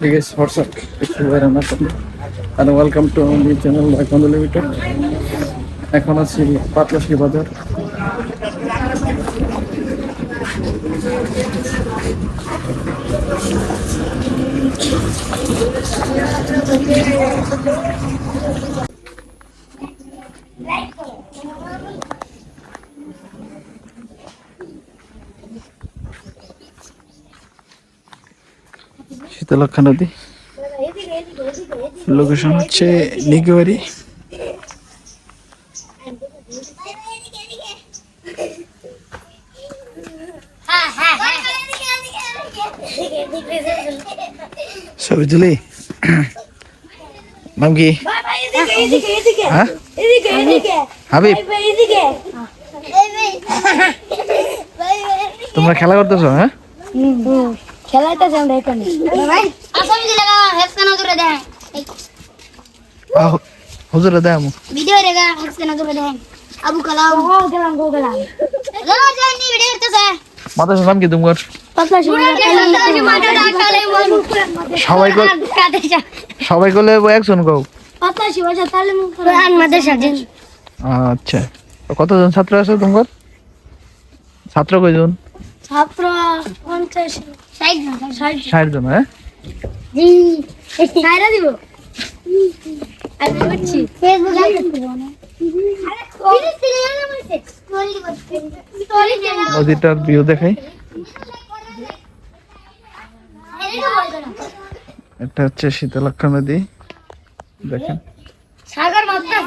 Guys, what's up? It's Uber Anatoli and welcome to new channel Baikondo Limited. এখন আছি পাতলাশি বাজার শীতলক্ষা নদী। Location হচ্ছে নিগোয়ারি ছবি তুলি নাম কি? হ্যাঁ? হাবিব। তোমরা খেলা করতেছো হ্যাঁ? খেলাইতেছে আমরা এখানে আহ, হুজুরে দেয় আমু। ভিডিও রেগা না দূরে আবু কালাম। ও গেলাম গো গেলাম গেলো জানি ভিডিও করতেছে। নাম কি তোমার পাতলা সবাই কল সবাই করলে একজন কও। আমাদের সাথে আচ্ছা। কতজন ছাত্র আছে তোমার ছাত্র কয়জন? ছাত্র পঞ্চাশ। ষাট ষাট জন হ্যাঁ। দিব আমি বুঝছি নদীটার ভিউ দেখাই। এটা হচ্ছে শীতলক্ষা নদী। দেখেন। সাগর মাত্রা